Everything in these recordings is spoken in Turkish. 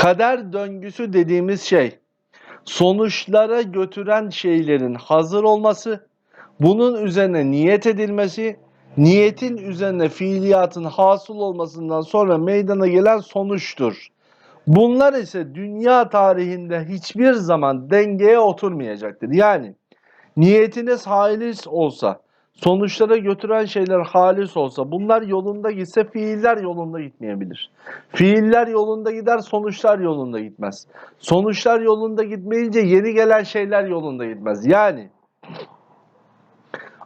Kader döngüsü dediğimiz şey sonuçlara götüren şeylerin hazır olması, bunun üzerine niyet edilmesi, niyetin üzerine fiiliyatın hasıl olmasından sonra meydana gelen sonuçtur. Bunlar ise dünya tarihinde hiçbir zaman dengeye oturmayacaktır. Yani niyetiniz halis olsa, sonuçlara götüren şeyler halis olsa, bunlar yolunda gitse fiiller yolunda gitmeyebilir. Fiiller yolunda gider, sonuçlar yolunda gitmez. Sonuçlar yolunda gitmeyince yeni gelen şeyler yolunda gitmez. Yani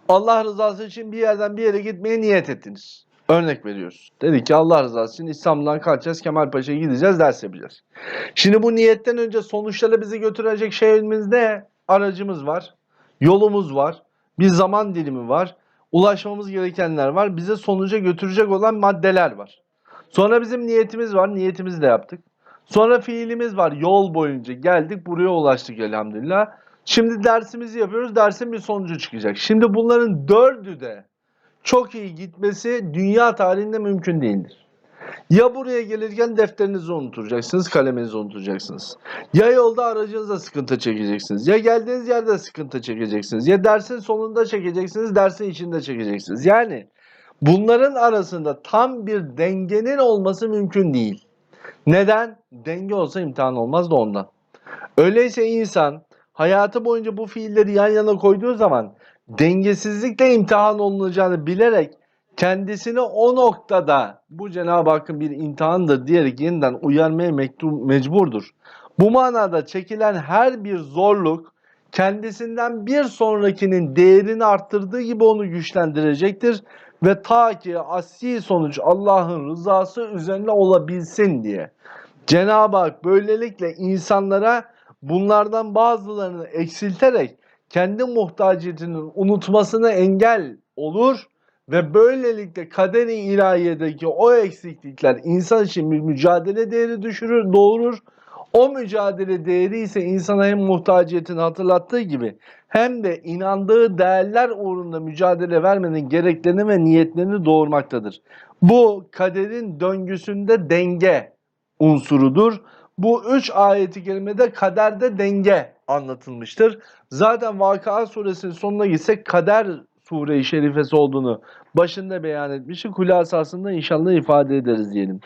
Allah rızası için bir yerden bir yere gitmeye niyet ettiniz. Örnek veriyoruz. Dedik ki Allah rızası için İstanbul'dan kalkacağız, Kemalpaşa'ya gideceğiz, ders yapacağız. Şimdi bu niyetten önce sonuçlara bizi götürecek şeyimiz ne? Aracımız var, yolumuz var, bir zaman dilimi var, ulaşmamız gerekenler var, bize sonuca götürecek olan maddeler var. Sonra bizim niyetimiz var, niyetimizi de yaptık. Sonra fiilimiz var, yol boyunca geldik, buraya ulaştık elhamdülillah. Şimdi dersimizi yapıyoruz, dersin bir sonucu çıkacak. Şimdi bunların dördü de çok iyi gitmesi dünya tarihinde mümkün değildir. Ya buraya gelirken defterinizi unutacaksınız, kaleminizi unutacaksınız. Ya yolda aracınızda sıkıntı çekeceksiniz. Ya geldiğiniz yerde sıkıntı çekeceksiniz. Ya dersin sonunda çekeceksiniz, dersin içinde çekeceksiniz. Yani bunların arasında tam bir dengenin olması mümkün değil. Neden? Denge olsa imtihan olmaz da ondan. Öyleyse insan hayatı boyunca bu fiilleri yan yana koyduğu zaman dengesizlikle imtihan olunacağını bilerek kendisini o noktada bu Cenab-ı Hakk'ın bir imtihandır diyerek yeniden uyarmaya mektu- mecburdur. Bu manada çekilen her bir zorluk kendisinden bir sonrakinin değerini arttırdığı gibi onu güçlendirecektir ve ta ki asli sonuç Allah'ın rızası üzerine olabilsin diye. Cenab-ı Hak böylelikle insanlara bunlardan bazılarını eksilterek kendi muhtaciyetinin unutmasına engel olur ve böylelikle kader-i ilahiyedeki o eksiklikler insan için bir mücadele değeri düşürür, doğurur. O mücadele değeri ise insana hem muhtaciyetini hatırlattığı gibi hem de inandığı değerler uğrunda mücadele vermenin gereklerini ve niyetlerini doğurmaktadır. Bu kaderin döngüsünde denge unsurudur. Bu üç ayeti kerimede kaderde denge anlatılmıştır. Zaten Vakıa suresinin sonuna gitsek kader sure-i şerifesi olduğunu başında beyan etmiştik. Hulasasında inşallah ifade ederiz diyelim.